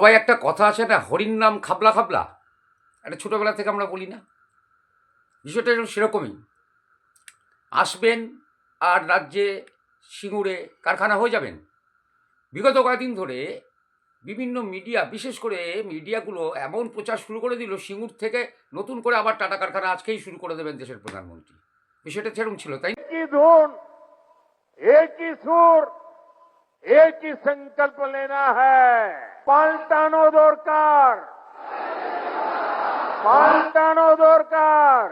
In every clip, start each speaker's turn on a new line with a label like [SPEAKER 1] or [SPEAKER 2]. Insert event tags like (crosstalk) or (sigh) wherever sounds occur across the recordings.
[SPEAKER 1] সবাই একটা কথা আছে না হরির নাম খাবলা খাবলা। এটা ছোটোবেলা থেকে আমরা বলি না। বিষয়টা সেরকমই। আসবেন আর রাজ্যে সিঙ্গুরে কারখানা হয়ে যাবেন। বিগত কয়েকদিন ধরে বিভিন্ন মিডিয়া, বিশেষ করে মিডিয়াগুলো এমন প্রচার শুরু করে দিল, সিঙ্গুর থেকে নতুন করে আবার টাটা কারখানা আজকেই শুরু করে দেবেন দেশের প্রধানমন্ত্রী। বিষয়টা সেরকম ছিল, তাই
[SPEAKER 2] ধুন একই সুর কি সংকল্প লেনা হ্যাঁ। পাল্টানো দরকার। পাল্টানো দরকার।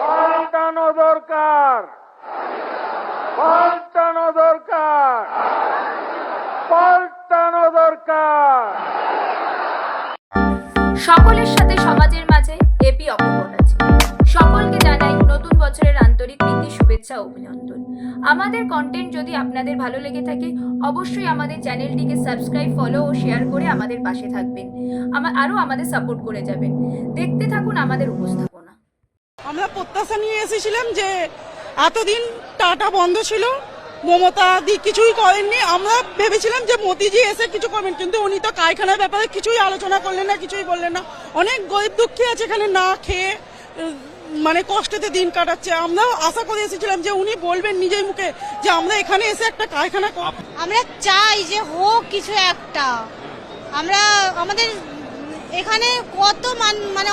[SPEAKER 2] পাল্টানো দরকার। পাল্টানো দরকার। পাল্টানো দরকার।
[SPEAKER 3] সকলের সাথে সমাজের মাঝে এপি অপরাজ সকলকে জানাই নতুন বছরের আন্তরিক নীতি শুভেচ্ছা অভিনন্দন। আমাদের কন্টেন্ট যদি আপনাদের ভালো লেগে থাকে, অবশ্যই আমাদের চ্যানেলটিকে সাবস্ক্রাইব ফলো ও শেয়ার করে আমাদের পাশে থাকবেন। আরও আমাদের সাপোর্ট করে যাবেন। দেখতে থাকুন আমাদের উপস্থাপনা।
[SPEAKER 4] আমরা প্রত্যাশা নিয়ে এসেছিলাম যে এতদিন টাটা বন্ধ ছিল, মমতা দি কিছুই করেননি। আমরা ভেবেছিলাম যে মোদিজি এসে কিছু করবেন, কিন্তু উনি তো কারখানার ব্যাপারে কিছুই আলোচনা করলেন না, কিছুই বললেন না। অনেক গরিব দুঃখী আছে এখানে, না খেয়ে মানে কষ্টতে দিন কাটাচ্ছে। আমরাও আশা করে এসেছিলাম যে উনি বলবেন নিজের মুখে যে আমরা এখানে এসে একটা কারখানা।
[SPEAKER 5] আমরা চাই যে হোক কিছু একটা। আমরা আমাদের এখানে কত মান মানে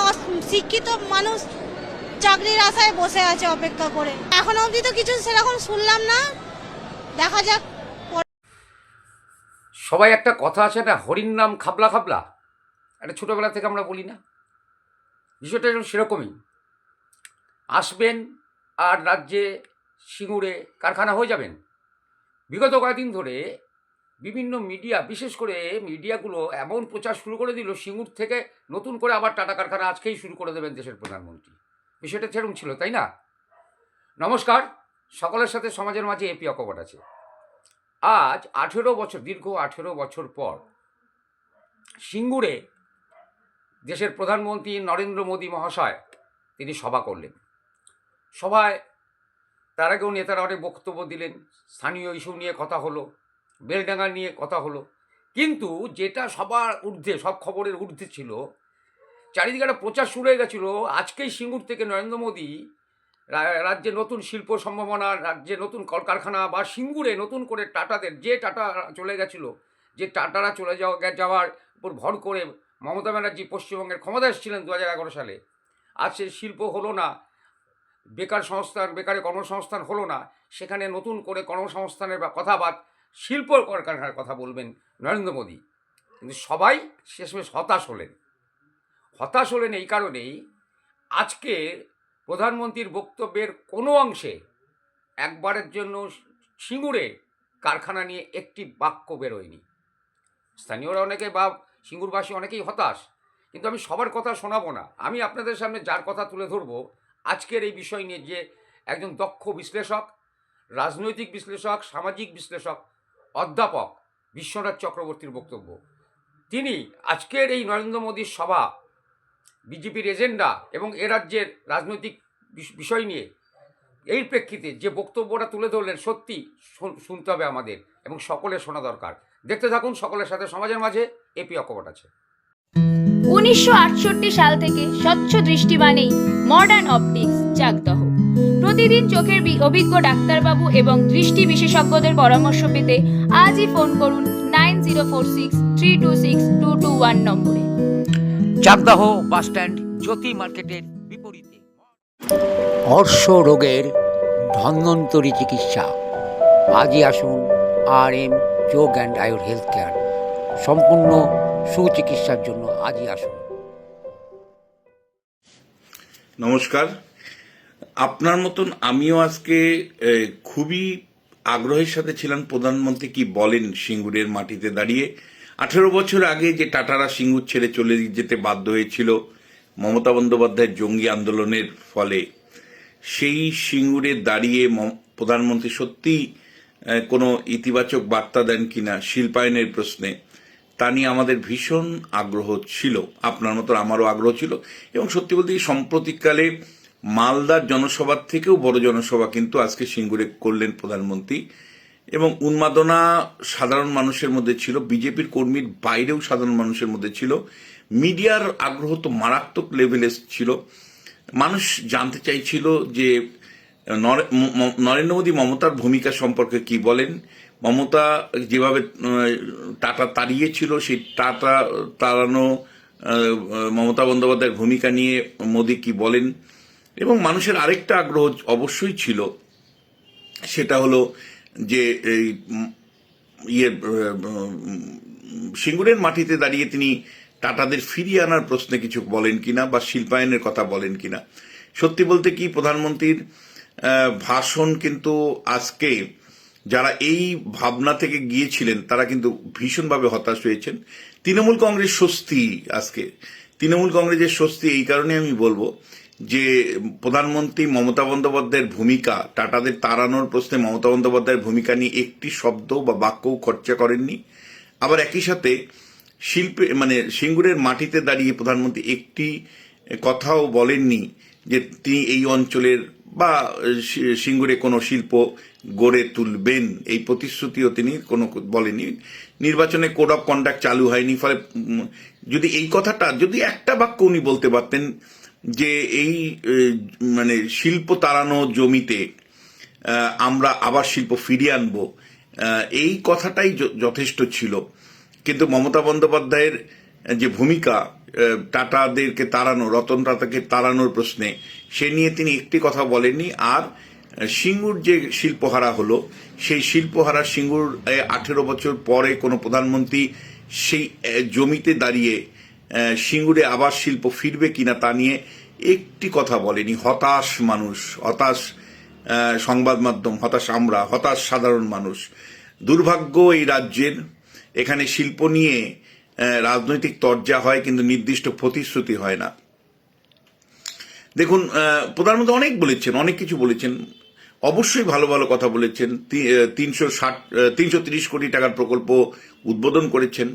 [SPEAKER 5] শিক্ষিত মানুষ চাকরির আশায় বসে আছে অপেক্ষা করে। এখন অবধি তো কিছু সেরকম শুনলাম না। দেখা যাক
[SPEAKER 1] সবাই একটা কথা আছে না হরির নাম খাবলা খাবলা। এটা ছোটোবেলা থেকে আমরা বলি না। বিষয়টা যেন সেরকমই। আসবেন আর রাজ্যে সিঙ্গুরে কারখানা হয়ে যাবেন। বিগত কয়েকদিন ধরে বিভিন্ন মিডিয়া, বিশেষ করে মিডিয়াগুলো এমন প্রচার শুরু করে দিল, সিঙ্গুর থেকে নতুন করে আবার টাটা কারখানা আজকেই শুরু করে দেবেন দেশের প্রধানমন্ত্রী। বিষয়টা সেরকম ছিল, তাই না? নমস্কার, সকলের সাথে সমাজের মাঝে এপি অকপট আছে। আজ আঠেরো বছর, দীর্ঘ আঠেরো বছর পর সিঙ্গুরে দেশের প্রধানমন্ত্রী নরেন্দ্র মোদী মহাশয় তিনি সভা করলেন। সভায় তার আগেও নেতারা অনেক বক্তব্য দিলেন, স্থানীয় ইস্যু নিয়ে কথা হলো, বেলডাঙ্গা নিয়ে কথা হলো। কিন্তু যেটা সবার ঊর্ধ্বে, সব খবরের ঊর্ধ্বে ছিল চারিদিকে একটা প্রচার শুরু হয়ে গেছিল, আজকেই সিঙ্গুর থেকে নরেন্দ্র মোদী রাজ্যে নতুন শিল্প সম্ভাবনা, রাজ্যে নতুন কলকারখানা বা সিঙ্গুরে নতুন করে টাটাদের, যে টাটা চলে গেছিল, যে টাটারা চলে যাওয়া যাওয়ার উপর ভর করে মমতা ব্যানার্জি পশ্চিমবঙ্গের ক্ষমতা এসেছিলেন দু হাজার এগারো সালে। আজ সে শিল্প হলো না বেকার সংস্থান, বেকারে কর্মসংস্থান হলো না। সেখানে নতুন করে কর্মসংস্থানের বা কথা বাদ শিল্প কলকারখানার কথা বলবেন নরেন্দ্র মোদী। কিন্তু সবাই শেষমেশ হতাশ হলেন। হতাশ হলেন এই কারণেই আজকে প্রধানমন্ত্রীর বক্তব্যের কোনো অংশে একবারের জন্য সিঙ্গুরে কারখানা নিয়ে একটি বাক্য বেরোয়নি। স্থানীয়রা অনেকে বা সিঙ্গুরবাসী অনেকেই হতাশ। কিন্তু আমি সবার কথা শোনাবো না। আমি আপনাদের সামনে যার কথা তুলে ধরবো আজকের এই বিষয় নিয়ে যে একজন দক্ষ বিশ্লেষক, রাজনৈতিক বিশ্লেষক, সামাজিক বিশ্লেষক, অধ্যাপক বিশ্বনাথ চক্রবর্তীর বক্তব্য। তিনি আজকের এই নরেন্দ্র মোদীর সভা, বিজেপির এজেন্ডা এবং এ রাজ্যের রাজনৈতিক বিষ- বিষয় নিয়ে, এই প্রেক্ষিতে যে বক্তব্যটা তুলে ধরলেন সত্যি শুনতে হবে আমাদের এবং সকলের শোনা দরকার। দেখতে থাকুন, সকলের সাথে সমাজের মাঝে এপি অকপট আছে।
[SPEAKER 3] উনিশশো সাল থেকে স্বচ্ছ দৃষ্টি মানেই মডার্ন অপটিক্স চাকদহ প্রতিদিন চোখের অভিজ্ঞ ডাক্তারবাবু এবং দৃষ্টি বিশেষজ্ঞদের পরামর্শ পেতে আজই ফোন করুন nine zero four six three two six two two one নম্বরে।
[SPEAKER 1] চাকদাহ বাসস্ট্যান্ড জ্যোতি মার্কেটের বিপরীতে।
[SPEAKER 6] অর্শ রোগের ধন্বন্তরী চিকিৎসা। আজই আসুন আর এম চোখ অ্যান্ড আয়ুর হেলথ কেয়ার সম্পূর্ণ সুচিকিৎসার জন্য আজই আসুন।
[SPEAKER 7] নমস্কার। আপনার মতন আমিও আজকে খুবই আগ্রহের সাথে ছিলাম প্রধানমন্ত্রী কি বলেন সিঙ্গুরের মাটিতে দাঁড়িয়ে। আঠেরো বছর আগে যে টাটারা সিঙ্গুর ছেড়ে চলে যেতে বাধ্য হয়েছিল মমতা বন্দ্যোপাধ্যায়ের জঙ্গি আন্দোলনের ফলে সেই সিঙ্গুরে দাঁড়িয়ে প্রধানমন্ত্রী সত্যিই এ, কোনো ইতিবাচক বার্তা দেন কিনা শিল্পায়নের প্রশ্নে তা নিয়ে আমাদের ভীষণ আগ্রহ ছিল, আপনার মতো আমারও আগ্রহ ছিল। এবং সত্যি বলতে সাম্প্রতিককালে মালদার জনসভার থেকেও বড় জনসভা কিন্তু আজকে সিঙ্গুরে করলেন প্রধানমন্ত্রী। এবং উন্মাদনা সাধারণ মানুষের মধ্যে ছিল, বিজেপির কর্মীর বাইরেও সাধারণ মানুষের মধ্যে ছিল। মিডিয়ার আগ্রহ তো মারাত্মক লেভেলে ছিল। মানুষ জানতে চাইছিল যে নরেন্দ্র মোদী মমতার ভূমিকা সম্পর্কে কি বলেন মমতা যেভাবে টাটা তাড়িয়েছিল, সেই টাটা তাড়ানো মমতা বন্দ্যোপাধ্যায়ের ভূমিকা নিয়ে মোদী কি বলেন? এবং মানুষের আরেকটা আগ্রহ অবশ্যই ছিল, সেটা হলো যে এই ইয়ে সিঙ্গুরের মাটিতে দাঁড়িয়ে তিনি টাটাদের ফিরিয়ে আনার প্রশ্নে কিছু বলেন কিনা বা শিল্পায়নের কথা বলেন কিনা? সত্যি বলতে কি, প্রধানমন্ত্রীর ভাষণ কিন্তু আজকে যারা এই ভাবনা থেকে গিয়েছিলেন, তারা কিন্তু ভীষণভাবে হতাশ হয়েছেন। তৃণমূল কংগ্রেস স্বস্তি আজকে। তৃণমূল কংগ্রেসের স্বস্তি এই কারণে আমি বলব যে, প্রধানমন্ত্রী মমতা বন্দ্যোপাধ্যায়ের ভূমিকা, টাটাদের তাড়ানোর প্রশ্নে মমতা বন্দ্যোপাধ্যায়ের ভূমিকা নিয়ে একটি শব্দ বা বাক্যও খরচা করেননি। আবার একই সাথে শিল্পে মানে সিঙ্গুরের মাটিতে দাঁড়িয়ে প্রধানমন্ত্রী একটি কথাও বলেননি যে, তিনি এই অঞ্চলের বা সিঙ্গুরে কোনো শিল্প গড়ে তুলবেন। এই প্রতিশ্রুতিও তিনি কোনো বলেনি নির্বাচনে কোড অফ কন্ডাক্ট চালু হয়নি, ফলে যদি এই কথাটা, যদি একটা বাক্য উনি বলতে পারতেন যে এই মানে শিল্প তাড়ানো জমিতে আমরা আবার শিল্প ফিরিয়ে আনব এই কথাটাই যথেষ্ট ছিল। কিন্তু মমতা বন্দ্যোপাধ্যায়ের যে ভূমিকা টাটাদেরকে তাড়ানো, রতন টাটাকে তাড়ানোর প্রশ্নে, সে নিয়ে তিনি একটি কথা বলেননি। আর সিঙ্গুর যে শিল্পহারা হলো, সেই শিল্পহারা সিঙ্গুর আঠেরো বছর পরে কোনো প্রধানমন্ত্রী সেই জমিতে দাঁড়িয়ে সিঙ্গুরে আবার শিল্প ফিরবে কিনা তা নিয়ে একটি কথা বলেনি। হতাশ মানুষ, হতাশ সংবাদ মাধ্যম, হতাশ আমরা, হতাশ সাধারণ মানুষ। দুর্ভাগ্য এই রাজ্যের, এখানে শিল্প নিয়ে রাজনৈতিক তরজা হয় কিন্তু নির্দিষ্ট প্রতিশ্রুতি হয় না। দেখুন প্রধানমন্ত্রী অনেক বলেছেন, অনেক কিছু বলেছেন। অবশ্যই ভালো ভালো কথা বলেছেন। তিনশো ষাট তিনশো তিরিশ কোটি টাকার প্রকল্প উদ্বোধন করেছেন।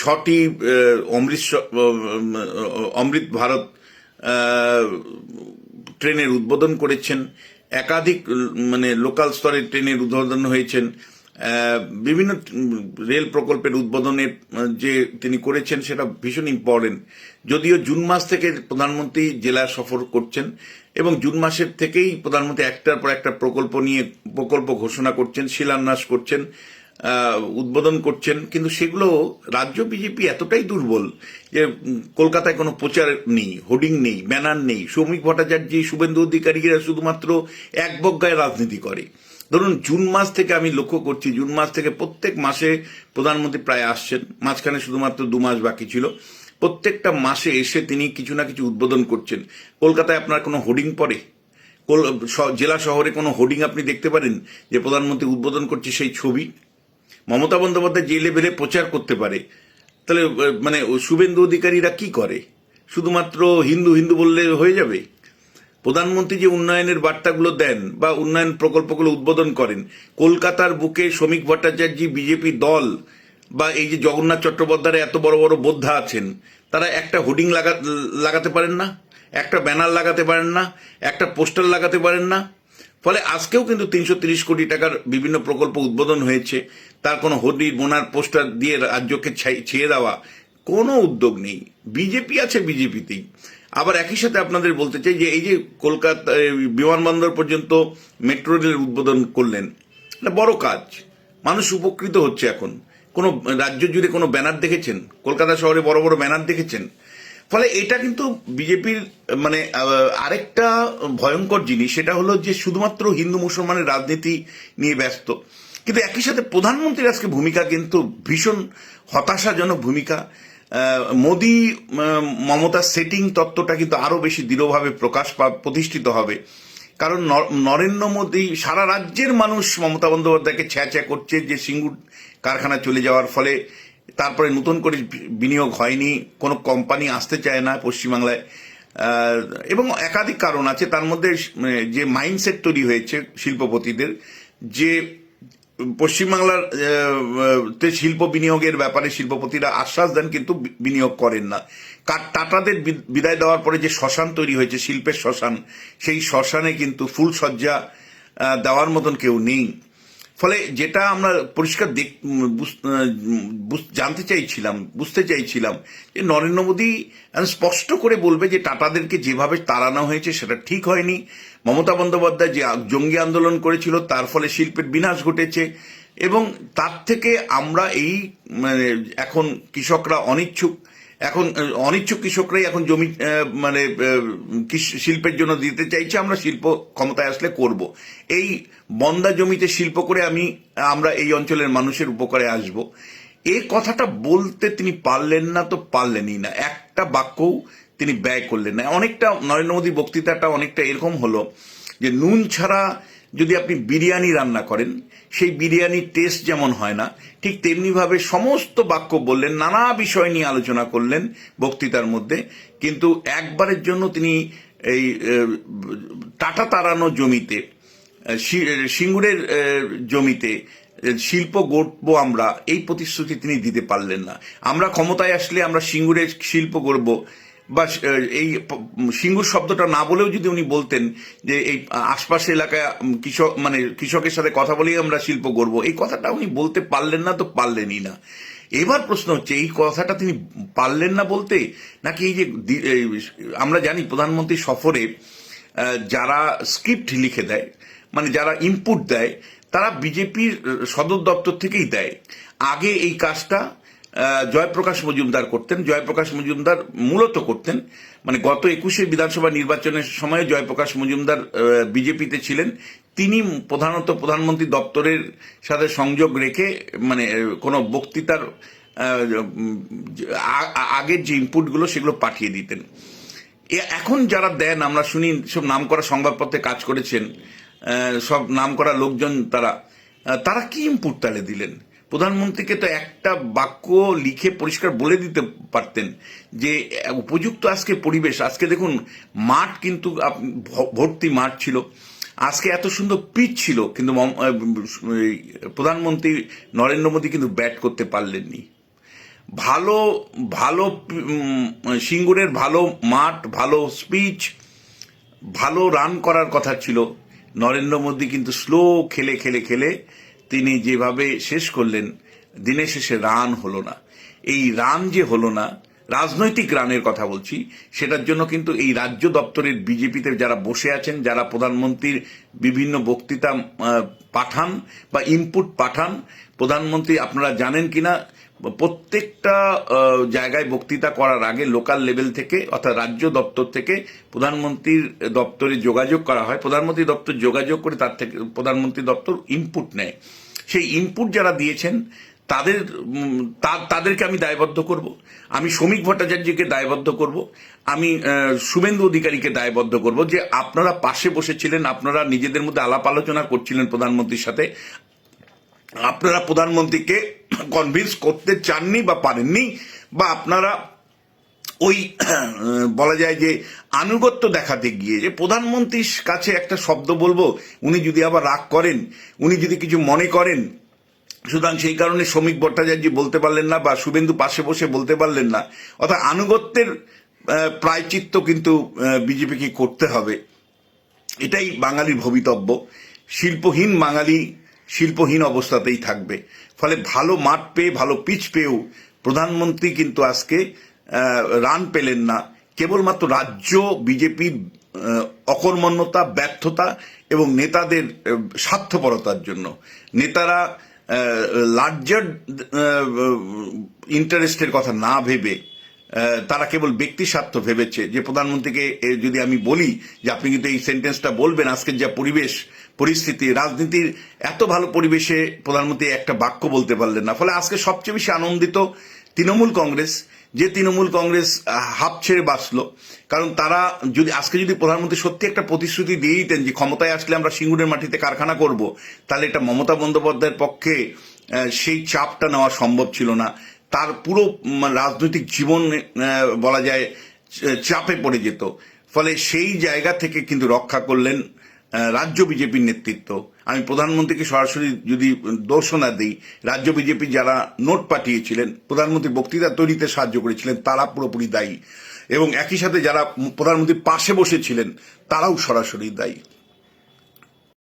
[SPEAKER 7] ছটি অমৃত অমৃত ভারত ট্রেনের উদ্বোধন করেছেন। একাধিক মানে লোকাল স্তরের ট্রেনের উদ্বোধন হয়েছেন। বিভিন্ন রেল প্রকল্পের উদ্বোধনের যে তিনি করেছেন সেটা ভীষণ ইম্পর্টেন্ট যদিও জুন মাস থেকে প্রধানমন্ত্রী জেলা সফর করছেন এবং জুন মাসের থেকেই প্রধানমন্ত্রী একটার পর একটা প্রকল্প নিয়ে প্রকল্প ঘোষণা করছেন, শিলান্যাস করছেন উদ্বোধন করছেন। কিন্তু সেগুলো রাজ্য বিজেপি এতটাই দুর্বল যে কলকাতায় কোনো প্রচার নেই, হোর্ডিং নেই, ব্যানার নেই। শ্রমিক ভট্টাচার্য, শুভেন্দু অধিকারীরা শুধুমাত্র এক বজ্ঞায় রাজনীতি করে। ধরুন, জুন মাস থেকে আমি লক্ষ্য করছি, জুন মাস থেকে প্রত্যেক মাসে প্রধানমন্ত্রী প্রায় আসছেন। মাঝখানে শুধুমাত্র দু মাস বাকি ছিল। প্রত্যেকটা মাসে এসে তিনি কিছু না কিছু উদ্বোধন করছেন। কলকাতায় আপনার কোনো হোর্ডিং পড়ে? জেলা শহরে কোনো হোর্ডিং আপনি দেখতে পারেন যে প্রধানমন্ত্রী উদ্বোধন করছে সেই ছবি? মমতা বন্দ্যোপাধ্যায় যে লেভেলে প্রচার করতে পারে, তাহলে মানে শুভেন্দু অধিকারীরা কি করে? শুধুমাত্র হিন্দু হিন্দু বললে হয়ে যাবে? প্রধানমন্ত্রী যে উন্নয়নের বার্তাগুলো দেন বা উন্নয়ন প্রকল্পগুলো উদ্বোধন করেন, কলকাতার বুকে শ্রমিক ভট্টাচার্য, বিজেপি দল বা এই যে জগন্নাথ চট্টোপাধ্যায়ের এত বড় বড় বোদ্ধা আছেন, তারা একটা হোর্ডিং লাগা, লাগাতে পারেন না, একটা ব্যানার লাগাতে পারেন না, একটা পোস্টার লাগাতে পারেন না। ফলে আজকেও কিন্তু তিনশো কোটি টাকার বিভিন্ন প্রকল্প উদ্বোধন হয়েছে। তার কোনো হোর্ডিং বোনার, পোস্টার দিয়ে রাজ্যকে ছেয়ে দেওয়া কোনো উদ্যোগ নেই। বিজেপি আছে বিজেপিতেই। আবার একই সাথে আপনাদের বলতে চাই যে এই যে কলকাতা বিমানবন্দর পর্যন্ত মেট্রো রেলের উদ্বোধন করলেন বড় কাজ। মানুষ উপকৃত হচ্ছে এখন। কোনো রাজ্য জুড়ে কোনো ব্যানার দেখেছেন? কলকাতা শহরে বড় বড় ব্যানার দেখেছেন? ফলে এটা কিন্তু বিজেপির মানে আরেকটা ভয়ঙ্কর জিনিস সেটা হলো যে শুধুমাত্র হিন্দু মুসলমানের রাজনীতি নিয়ে ব্যস্ত। কিন্তু একই সাথে প্রধানমন্ত্রীর আজকে ভূমিকা কিন্তু ভীষণ হতাশাজনক ভূমিকা। মোদি আহ, মমতার সেটিং তত্ত্বটা কিন্তু আরও বেশি দৃঢ়ভাবে প্রকাশ পা প্রতিষ্ঠিত হবে। কারণ নরেন্দ্র মোদী সারা রাজ্যের মানুষ মমতা বন্দ্যোপাধ্যায়কে ছ্যা ছ্যা করছে যে সিঙ্গুর কারখানা চলে যাওয়ার ফলে তারপরে নতুন করে বিনিয়োগ হয়নি, কোনো কোম্পানি আসতে চায় না পশ্চিমবাংলায়। এবং একাধিক কারণ আছে, তার মধ্যে মানে যে মাইন্ডসেট তৈরি হয়েছে শিল্পপতিদের, যে পশ্চিমবাংলার তে শিল্প বিনিয়োগের ব্যাপারে শিল্পপতিরা আশ্বাস দেন কিন্তু বিনিয়োগ করেন না। টাটাদের বিদায় দেওয়ার পরে যে শ্মশান তৈরি হয়েছে, শিল্পের শ্মশান, সেই শ্মশানে কিন্তু ফুলসজ্জা দেওয়ার মতন কেউ নেই। ফলে যেটা আমরা পরিষ্কার দেখ জানতে চাইছিলাম, বুঝতে চাইছিলাম যে নরেন্দ্র মোদী স্পষ্ট করে বলবে যে টাটাদেরকে যেভাবে তাড়ানো হয়েছে সেটা ঠিক হয়নি। মমতা বন্দ্যোপাধ্যায় যে জঙ্গি আন্দোলন করেছিল, তার ফলে শিল্পের বিনাশ ঘটেছে। এবং তার থেকে আমরা এই মানে এখন কৃষকরা অনিচ্ছুক। এখন অনিচ্ছুক কৃষকরাই এখন জমি মানে শিল্পের জন্য দিতে চাইছে, আমরা শিল্প ক্ষমতায় আসলে করব। এই বন্দা জমিতে শিল্প করে আমি, আমরা এই অঞ্চলের মানুষের উপকারে আসব। এই কথাটা বলতে তিনি পারলেন না তো পারলেনই না। একটা বাক্যও তিনি ব্যয় করলেন না। অনেকটা নরেন্দ্র মোদী বক্তৃতাটা অনেকটা এরকম হলো যে, নুন ছাড়া যদি আপনি বিরিয়ানি রান্না করেন, সেই বিরিয়ানির টেস্ট যেমন হয় না, ঠিক তেমনিভাবে সমস্ত বাক্য বললেন, নানা বিষয় নিয়ে আলোচনা করলেন বক্তৃতার মধ্যে, কিন্তু একবারের জন্য তিনি এই টাটা তাড়ানো জমিতে সিঙ্গুরের জমিতে শিল্প গড়বো আমরা, এই প্রতিশ্রুতি তিনি দিতে পারলেন না। আমরা ক্ষমতায় আসলে আমরা সিঙ্গুরের শিল্প গড়বো বা এই সিঙ্গুর শব্দটা না বলেও যদি উনি বলতেন যে এই আশপাশের এলাকায় কৃষক মানে কৃষকের সাথে কথা বলেই আমরা শিল্প করব, এই কথাটা উনি বলতে পারলেন না তো পারলেনই না। এবার প্রশ্ন হচ্ছে, এই কথাটা তিনি পারলেন না বলতে? নাকি এই যে আমরা জানি প্রধানমন্ত্রী সফরে যারা স্ক্রিপ্ট লিখে দেয় মানে যারা ইনপুট দেয়, তারা বিজেপির সদর দপ্তর থেকেই দেয়। আগে এই কাজটা জয়প্রকাশ মজুমদার করতেন। জয়প্রকাশ মজুমদার মূলত করতেন। মানে গত একুশে বিধানসভা নির্বাচনের সময় জয়প্রকাশ মজুমদার বিজেপিতে ছিলেন। তিনি প্রধানত প্রধানমন্ত্রী দপ্তরের সাথে সংযোগ রেখে মানে কোনো বক্তৃতার আগের যে ইনপুটগুলো সেগুলো পাঠিয়ে দিতেন। এখন যারা দেন, আমরা শুনি, সব নাম করা সংবাদপত্রে কাজ করেছেন সব নাম করা লোকজন তারা তারা কি ইনপুট তাহলে দিলেন? প্রধানমন্ত্রীকে তো একটা বাক্য লিখে পরিষ্কার বলে দিতে পারতেন যে, উপযুক্ত আজকে পরিবেশ, আজকে দেখুন, মাঠ কিন্তু ভর্তি মাঠ ছিল। আজকে এত সুন্দর পিচ ছিল, কিন্তু প্রধানমন্ত্রী নরেন্দ্র মোদী কিন্তু ব্যাট করতে পারলেননি। ভালো ভালো সিঙ্গুরের ভালো মাঠ, ভালো স্পিচ, ভালো রান করার কথা ছিল। নরেন্দ্র মোদী কিন্তু স্লো খেলে খেলে খেলে তিনি যেভাবে শেষ করলেন দিনের শেষে রান হলো না। এই রান যে হলো না, রাজনৈতিক রানের কথা বলছি, সেটার জন্য কিন্তু এই রাজ্য দপ্তরের বিজেপিতে যারা বসে আছেন, যারা প্রধানমন্ত্রীর বিভিন্ন বক্তৃতা পাঠান বা ইনপুট পাঠান, প্রধানমন্ত্রী আপনারা জানেন কিনা, প্রত্যেকটা জায়গায় বক্তৃতা করার আগে লোকাল লেভেল থেকে, অর্থাৎ রাজ্য দপ্তর থেকে প্রধানমন্ত্রীর দপ্তরে যোগাযোগ করা হয়। প্রধানমন্ত্রী দপ্তর যোগাযোগ করে তার থেকে, প্রধানমন্ত্রী দপ্তর ইনপুট নেয়। সেই ইনপুট যারা দিয়েছেন, তাদের তাদেরকে আমি দায়বদ্ধ করব। আমি শ্রমিক ভট্টাচার্যকে দায়বদ্ধ করব। আমি শুভেন্দু অধিকারীকে দায়বদ্ধ করব যে আপনারা পাশে বসেছিলেন, আপনারা নিজেদের মধ্যে আলাপ আলোচনা করছিলেন প্রধানমন্ত্রীর সাথে। আপনারা প্রধানমন্ত্রীকে (coughs) কনভিন্স করতে চাননি বা পারেননি, বা আপনারা ওই বলা যায় যে আনুগত্য দেখাতে গিয়ে যে প্রধানমন্ত্রীর কাছে একটা শব্দ বলব, উনি যদি আবার রাগ করেন, উনি যদি কিছু মনে করেন, সুতরাং সেই কারণে শ্রমিক ভট্টাচার্য বলতে পারলেন না বা শুভেন্দু পাশে বসে বলতে পারলেন না। অর্থাৎ আনুগত্যের প্রায়চিত্ত কিন্তু বিজেপিকে করতে হবে। এটাই বাঙালির ভবিতব্য। শিল্পহীন বাঙালি শিল্পহীন অবস্থাতেই থাকবে। ফলে ভালো মাঠ পেয়ে, ভালো পিচ পেয়েও প্রধানমন্ত্রী কিন্তু আজকে রান পেলেন না। কেবলমাত্র রাজ্য বিজেপির অকর্মণ্যতা, ব্যর্থতা এবং নেতাদের স্বার্থপরতার জন্য। নেতারা লার্জার ইন্টারেস্টের কথা না ভেবে তারা কেবল ব্যক্তি স্বার্থ ভেবেছে। যে প্রধানমন্ত্রীকে যদি আমি বলি যে আপনি কিন্তু এই সেন্টেন্সটা বলবেন, আজকের যা পরিবেশ, পরিস্থিতি, রাজনীতির এত ভালো পরিবেশে প্রধানমন্ত্রী একটা বাক্য বলতে পারলেন না। ফলে আজকে সবচেয়ে বেশি আনন্দিত তৃণমূল কংগ্রেস যে তৃণমূল কংগ্রেস হাঁপ ছেড়ে বাঁচলো, কারণ তারা যদি, আজকে যদি প্রধানমন্ত্রী সত্যি একটা প্রতিশ্রুতি দিয়ে দিতেন যে ক্ষমতায় আসলে আমরা সিঙ্গুরের মাটিতে কারখানা করব, তাহলে এটা মমতা বন্দ্যোপাধ্যায়ের পক্ষে সেই চাপটা নেওয়া সম্ভব ছিল না। তার পুরো রাজনৈতিক জীবন বলা যায় চাপে পড়ে যেত। ফলে সেই জায়গা থেকে কিন্তু রক্ষা করলেন রাজ্য বিজেপির নেতৃত্ব। আমি প্রধানমন্ত্রীকে সরাসরি যদি দর্শনা দিই, রাজ্য বিজেপি যারা নোট পাঠিয়েছিলেন, প্রধানমন্ত্রী বক্তৃতা তৈরিতে সাহায্য করেছিলেন, তারা পুরোপুরি দায়ী। এবং একই সাথে যারা প্রধানমন্ত্রীর পাশে বসেছিলেন, তারাও সরাসরি দায়ী।